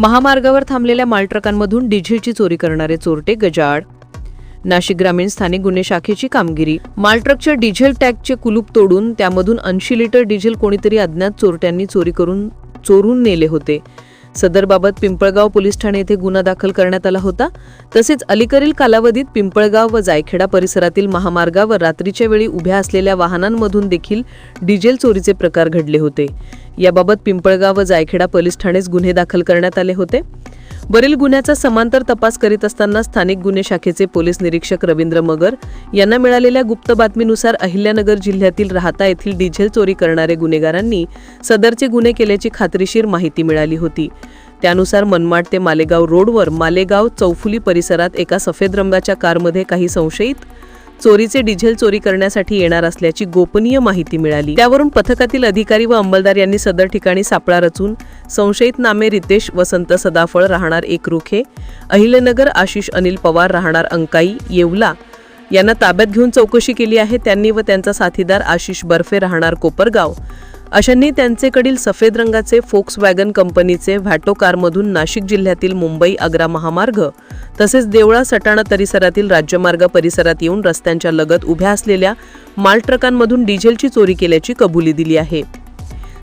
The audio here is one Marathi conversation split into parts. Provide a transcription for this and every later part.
महामार्गावर थांबलेल्या मालट्रकांमधून डिझेलची चोरी करणारे चोरटे गजाड नाशिक ग्रामीण स्थानिक गुन्हे शाखेची कामगिरी. मालट्रकच्या डिझेल टॅगचे कुलूप तोडून त्यामधून ऐंशी लिटर डिझेल कोणीतरी अज्ञात चोरट्यांनी चोरी करून चोरून नेले होते. सदरबाबत पिंपळगाव पोलीस ठाणे येथे गुन्हा दाखल करण्यात आला होता. तसेच अलीकडील कालावधीत पिंपळगाव व जायखेडा परिसरातील महामार्गावर रात्रीच्या वेळी उभ्या असलेल्या वाहनांमधून देखील डिझेल चोरीचे प्रकार घडले होते. याबाबत पिंपळगाव व जायखेडा पोलीस ठाणेच गुन्हे दाखल करण्यात आले होते. वरील गुन्ह्याचा समांतर तपास करीत असताना स्थानिक गुन्हे शाखेचे पोलीस निरीक्षक रवींद्र मगर यांना मिळालेल्या गुप्त बातमीनुसार अहिल्यानगर जिल्ह्यातील राहता येथील डिझेल चोरी करणारे गुन्हेगारांनी सदरचे गुन्हे केल्याची खात्रीशीर माहिती मिळाली होती. त्यानुसार मनमाड ते मालेगाव रोडवर मालेगाव चौफुली परिसरात एका सफेद रंगाच्या कारमध्ये काही संशयित चोरीचे डिझेल चोरी करण्यासाठी येणार असल्याची गोपनीय माहिती मिळाली. त्यावरून पथकातील अधिकारी व अंमलदार यांनी सदर ठिकाणी सापळा रचून संशयित नामे रितेश वसंत सदाफळ राहणार एक रुखे अहिलेनगर आशिष अनिल पवार राहणार अंकाई येवला यांना ताब्यात घेऊन चौकशी केली आहे. त्यांनी व त्यांचा साथीदार आशिष बर्फे राहणार कोपरगाव. अशांनी त्यांचेकडील सफेद रंगाचे फोक्स वॅगन कंपनीचे व्हॅटो कारमधून नाशिक जिल्ह्यातील मुंबई आग्रा महामार्ग तसेच देवळा सटाणा परिसरातील राज्यमार्ग परिसरात येऊन रस्त्यांच्या लगत उभ्या असलेल्या मालट्रकांमधून डिझेलची चोरी केल्याची कबुली दिली आहे.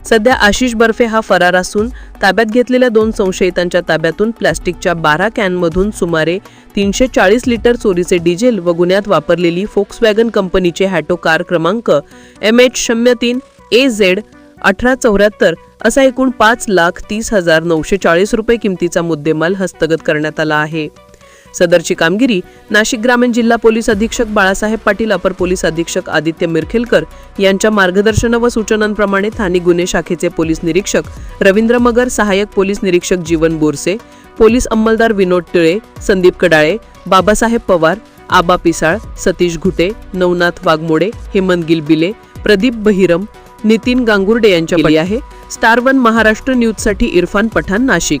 सध्या आशिष बर्फे हा फरार असून ताब्यात घेतलेल्या दोन संशयितांच्या ताब्यातून प्लॅस्टिकच्या बारा कॅनमधून सुमारे तीनशे चाळीस लिटर चोरीचे डिझेल व गुन्ह्यात वापरलेली फोक्सवॅगन कंपनीचे हॅटो कार क्रमांक एम एच शून्य तीन ए झेड अठरा चौऱ्याहत्तर असा एकूण पाच लाख तीस हजार नऊशे चाळीस रुपये किमतीचा मुद्देमाल हस्तगत करण्यात आला आहे. सदरची कामगिरी नाशिक ग्रामीण जिल्हा पोलीस अधीक्षक बाळासाहेब पाटील अपर पोलीस अधीक्षक आदित्य मिरखेलकर यांच्या मार्गदर्शन व सूचनांप्रमाणे स्थानिक गुन्हे शाखेचे पोलीस निरीक्षक रवींद्र मगर सहाय्यक पोलीस निरीक्षक जीवन बोरसे पोलीस अंमलदार विनोद टिळे संदीप कडाळे बाबासाहेब पवार आबा पिसाळ सतीश घुटे नवनाथ वाघमोडे हेमंत गिलबिले प्रदीप बहिरम नितीन गांगुर्डे यांच्या आहे. स्टार वन महाराष्ट्र न्यूजसाठी इरफान पठाण नाशिक.